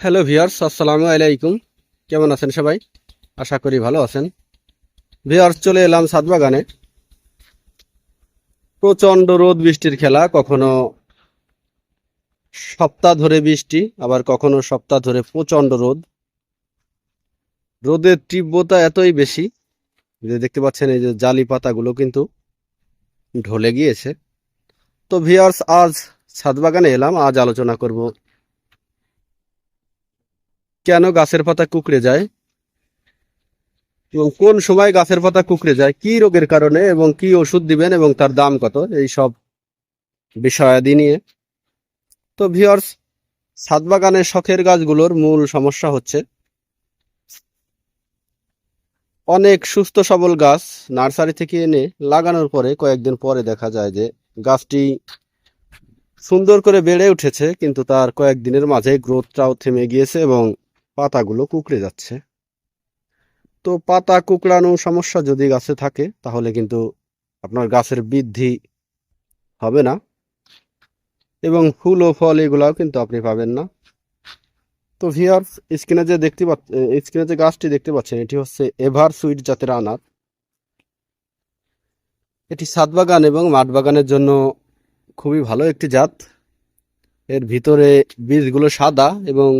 Hello viewers আসসালামু আলাইকুম। কেমন আছেন সবাই? আশা করি ভালো আছেন। ভিয়ার্স চলে এলাম সাতবাগানে। প্রচণ্ড রোদ বৃষ্টির খেলা, কখনো সপ্তাহ ধরে বৃষ্টি, আবার কখনো সপ্তাহ ধরে প্রচণ্ড রোদ। রোদের তীব্রতা এতই বেশি, যে দেখতে পাচ্ছেন এই যে জালি পাতাগুলো কিন্তু ঢলে গিয়েছে। তো ভিয়ার্স আজ ছাদবাগানে এলাম, আজ আলোচনা করব কেন গাছের পাতা কুকড়ে যায়? এবং কোন সময় গাছের পাতা কুকড়ে যায়? কি রোগের কারণে? এবং কি ওষুধ দিবেন? এবং তার দাম কত? এই সব বিষয়াদি নিয়ে। তো ভিওর্স ছাদ শখের গাছগুলোর মূল সমস্যা হচ্ছে অনেক সুস্থ সবল গাছ নার্সারি থেকে এনে লাগানোর পরে কয়েকদিন পরে দেখা যায় যে গাছটি সুন্দর করে বেড়ে উঠেছে, কিন্তু তার কয়েকদিনের মাঝে গ্রোথটাও থেমে গিয়েছে এবং পাতাগুলো কুকড়ে যাচ্ছে। তো পাতা কুকড়ানো সমস্যা যদি গাছে থাকে, তাহলে কিন্তু আপনার গাছের বৃদ্ধি হবে না। এবং ফুল ও ফল এগুলাও কিন্তু আপনি পাবেন না। তো ভিয়ার স্ক্রিনে যে দেখতে পাচ্ছেন স্ক্রিনে যে গাছটি দেখতে পাচ্ছেন, এটি হচ্ছে এভার সুইট জাতের আনার। এটি ছাদ বাগান এবং মাঠ বাগানের জন্য খুবই ভালো একটি জাত। এর ভিতরে বীজগুলো সাদা এবং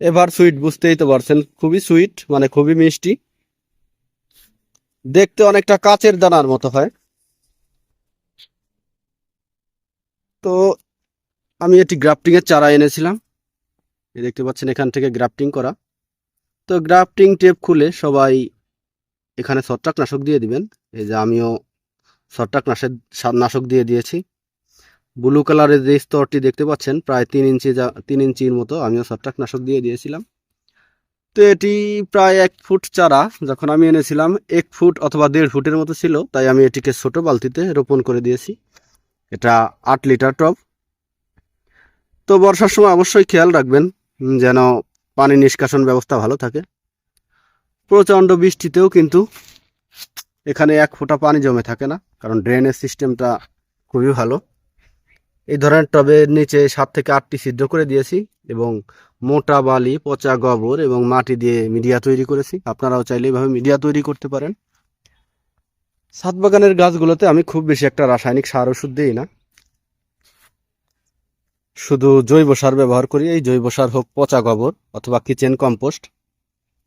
এভার সুইট বুঝতেই তো পারছেন, খুবই সুইট মানে খুবই মিষ্টি। দেখতে অনেকটা কাচের দানার মতো হয়। তো আমি এটি গ্রাফটিং এর চারা এনেছিলাম। দেখতে পাচ্ছেন এখান থেকে গ্রাফটিং করা। তো গ্রাফটিং টেপ খুলে সবাই এখানে ছত্রাকনাশক দিয়ে দিবেন। এই যে আমিও ছত্রাকনাশক নাশক দিয়ে দিয়েছি। ব্লু কালারের যে স্তরটি দেখতে পাচ্ছেন, প্রায় তিন ইঞ্চি যা, তিন ইঞ্চির মতো আমিও ছত্রাকনাশক দিয়ে দিয়েছিলাম। তো এটি প্রায় এক ফুট চারা, যখন আমি এনেছিলাম, এক ফুট অথবা দেড় ফুটের মতো ছিল, তাই আমি এটিকে ছোট বালতিতে রোপণ করে দিয়েছি। এটা আট লিটার টব। তো বর্ষার সময় অবশ্যই খেয়াল রাখবেন যেন পানি নিষ্কাশন ব্যবস্থা ভালো থাকে। প্রচণ্ড বৃষ্টিতেও কিন্তু এখানে এক ফোঁটা পানি জমে থাকে না, কারণ ড্রেনেজ সিস্টেমটা খুবই ভালো। এই ধরনের টবের নিচে সাত থেকে আটটি ছিদ্র করে দিয়েছি এবং মোটা বালি, পচা গোবর এবং মাটি দিয়ে মিডিয়া তৈরি করেছি। আপনারাও চাইলে এইভাবে মিডিয়া তৈরি করতে পারেন। ছাদ বাগানের গাছগুলোতে আমি খুব বেশি একটা রাসায়নিক সার ওষুধ দিই না। শুধু জৈব সার ব্যবহার করি। এই জৈব সার হোক পচা গোবর অথবা কিচেন কম্পোস্ট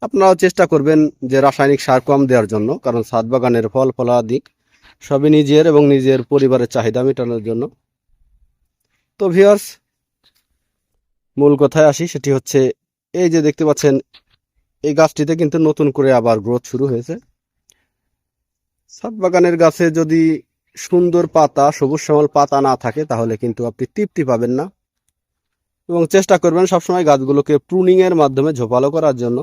আপনারাও চেষ্টা করবেন যে রাসায়নিক সার কম দেওয়ার জন্য, কারণ ছাদ বাগানের ফল ফলাদি সবই নিজের এবং নিজের পরিবারের চাহিদা মেটানোর জন্য। তো ভিউয়ার্স মূল কথায় আসি, সেটি হচ্ছে এই যে দেখতে পাচ্ছেন, এই গাছটিতে কিন্তু নতুন করে আবার গ্রোথ শুরু হয়েছে। ছাদ বাগানের গাছে যদি সুন্দর পাতা, সবুজ শ্যামল পাতা না থাকে, তাহলে কিন্তু আপনি তৃপ্তি পাবেন না। এবং চেষ্টা করবেন সবসময় গাছগুলোকে প্রুনিং এর মাধ্যমে ঝোপালো করার জন্য।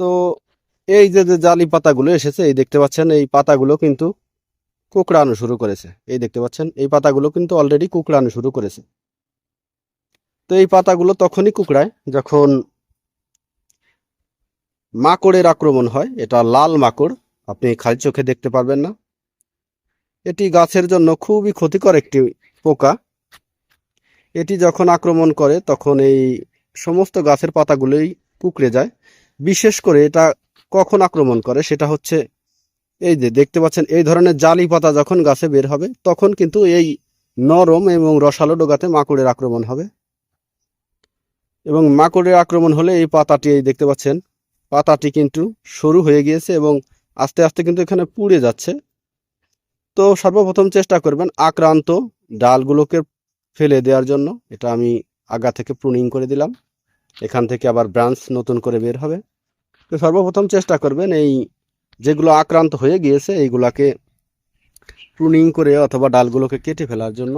তো এই যে যে জালি পাতাগুলো এসেছে, এই দেখতে পাচ্ছেন, এই পাতাগুলো কিন্তু কুকড়ানো শুরু করেছে। এই দেখতে পাচ্ছেন, এই পাতাগুলো কিন্তু অলরেডি কুকড়ানো শুরু করেছে। তো এই পাতাগুলো তখনই কুকড়ায় যখন মাকড়ের আক্রমণ হয়, এটা লাল মাকড়, আপনি খালি চোখে দেখতে পারবেন না। এটি গাছের জন্য খুবই ক্ষতিকর একটি পোকা। এটি যখন আক্রমণ করে, তখন এই সমস্ত গাছের পাতাগুলোই কুকড়ে যায়। বিশেষ করে এটা কখন আক্রমণ করে, সেটা হচ্ছে এই যে দেখতে পাচ্ছেন, এই ধরনের জালি পাতা যখন গাছে বের হবে, তখন কিন্তু এই নরম এবং রসালো ডোগাতে মাকড়ের আক্রমণ হবে। এবং মাকড়ের আক্রমণ হলে এই পাতাটি, এই দেখতে পাচ্ছেন, পাতাটি কিন্তু সরু হয়ে গিয়েছে এবং আস্তে আস্তে কিন্তু এখানে পুড়ে যাচ্ছে। তো সর্বপ্রথম চেষ্টা করবেন আক্রান্ত ডালগুলোকে ফেলে দেওয়ার জন্য। এটা আমি আগা থেকে প্রুনিং করে দিলাম। এখান থেকে আবার ব্রাঞ্চ নতুন করে বের হবে। তো সর্বপ্রথম চেষ্টা করবেন এই যেগুলো আক্রান্ত হয়ে গিয়েছে, এইগুলাকে প্রুনিং করে অথবা ডালগুলোকে কেটে ফেলার জন্য।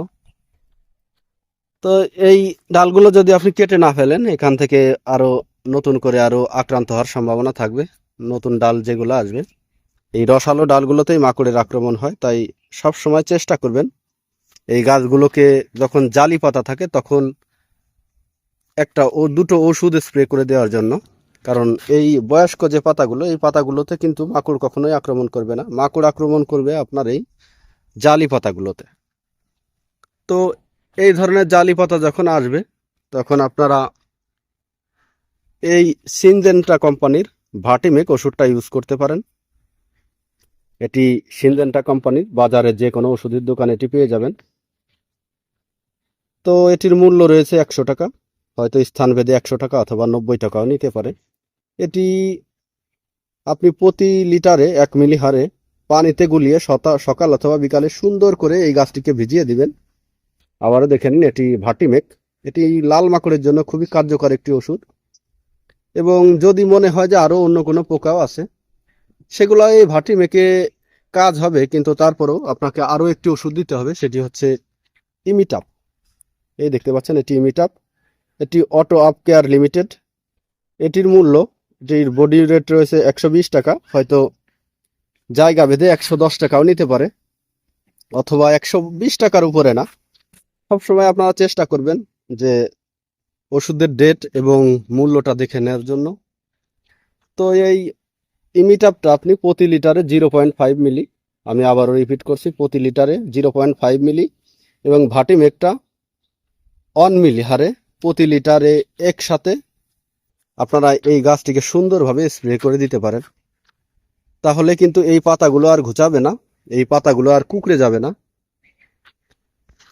তো এই ডালগুলো যদি আপনি কেটে না ফেলেন, এখান থেকে আরও নতুন করে আরও আক্রান্ত হওয়ার সম্ভাবনা থাকবে। নতুন ডাল যেগুলো আসবে, এই রসালো ডালগুলোতেই মাকড়ের আক্রমণ হয়, তাই সব সময় চেষ্টা করবেন এই গাছগুলোকে যখন জালি পাতা থাকে, তখন একটা ও দুটো ওষুধ স্প্রে করে দেওয়ার জন্য। কারণ এই বয়স্ক যে পাতাগুলো, এই পাতাগুলোতে কিন্তু মাকড় কখনোই আক্রমণ করবে না। মাকড় আক্রমণ করবে আপনার এই জালি পাতাগুলোতে। তো এই ধরনের জালি পাতা যখন আসবে, তখন আপনারা এই সিনজেন্টা কোম্পানির ভাটিমেক ওষুধটা ইউজ করতে পারেন। এটি সিনজেন্টা কোম্পানির বাজারে যে কোনো ওষুধের দোকানে এটি পেয়ে যাবেন। তো এটির মূল্য রয়েছে একশো টাকা, হয়তো স্থানভেদে একশো টাকা অথবা নব্বই টাকাও নিতে পারে। এটি আপনি প্রতি লিটারে এক মিলি হারে পানিতে গুলিয়ে সকাল অথবা বিকালে সুন্দর করে এই গাছটিকে ভিজিয়ে দিবেন। আবারও দেখে নিন, এটি ভাটিমেক। এটি লাল মাকড়ের জন্য খুবই কার্যকর একটি ওষুধ। এবং যদি মনে হয় যে আরও অন্য কোনো পোকাও আছে, সেগুলো এই ভাটিমেকে কাজ হবে, কিন্তু তারপরেও আপনাকে আরও একটি ওষুধ দিতে হবে, সেটি হচ্ছে ইমিটাপ। এই দেখতে পাচ্ছেন, এটি ইমিটাপ। এটি অটো আপ কেয়ার লিমিটেড। এটির মূল্য এটির বডি রেট রয়েছে একশো বিশ টাকা, হয়তো জায়গা ভেদে একশো দশ টাকাও নিতে পারে, অথবা একশো বিশ টাকার উপরে না। সবসময় আপনারা চেষ্টা করবেন যে ওষুধের ডেট এবং মূল্যটা দেখে নেওয়ার জন্য। তো এই ইমিটাপটা আপনি প্রতি লিটারে জিরো পয়েন্ট ফাইভ মিলি, আমি আবারও রিপিট করছি, প্রতি লিটারে জিরো পয়েন্ট ফাইভ মিলি এবং ভাটিমেকটা অন মিলি হারে প্রতি লিটারে একসাথে আপনারা এই গাছটিকে সুন্দরভাবে স্প্রে করে দিতে পারেন। তাহলে কিন্তু এই পাতাগুলো আর ঘুচাবে না, এই পাতাগুলো আর কুকড়ে যাবে না।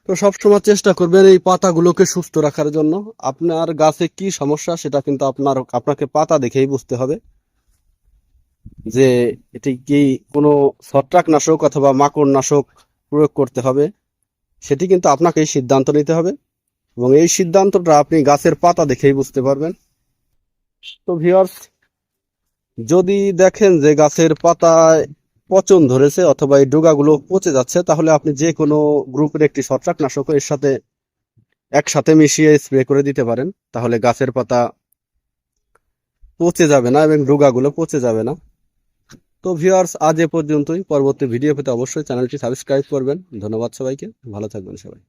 তো সবসময় চেষ্টা করবেন এই পাতাগুলোকে সুস্থ রাখার জন্য। আপনার গাছে কি সমস্যা সেটা কিন্তু আপনার, আপনাকে পাতা দেখেই বুঝতে হবে। যে এটি কি কোনো ছত্রাকনাশক অথবা মাকড় নাশক প্রয়োগ করতে হবে, সেটি কিন্তু আপনাকেই সিদ্ধান্ত নিতে হবে। এবং এই সিদ্ধান্তটা আপনি গাছের পাতা দেখেই বুঝতে পারবেন। তো ভিউয়ার্স যদি দেখেন যে গাছের পাতায় পচন ধরেছে অথবা এই ডোগাগুলো পচে যাচ্ছে, তাহলে আপনি যে কোনো গ্রুপের একটি ছত্রাকনাশক এর সাথে একসাথে মিশিয়ে স্প্রে করে দিতে পারেন। তাহলে গাছের পাতা পচে যাবে না এবং ডোগাগুলো পচে যাবে না। তো ভিউয়ার্স আজ এ পর্যন্তই। পরবর্তী ভিডিও পেতে অবশ্যই চ্যানেলটি সাবস্ক্রাইব করবেন। ধন্যবাদ সবাইকে। ভালো থাকবেন সবাই।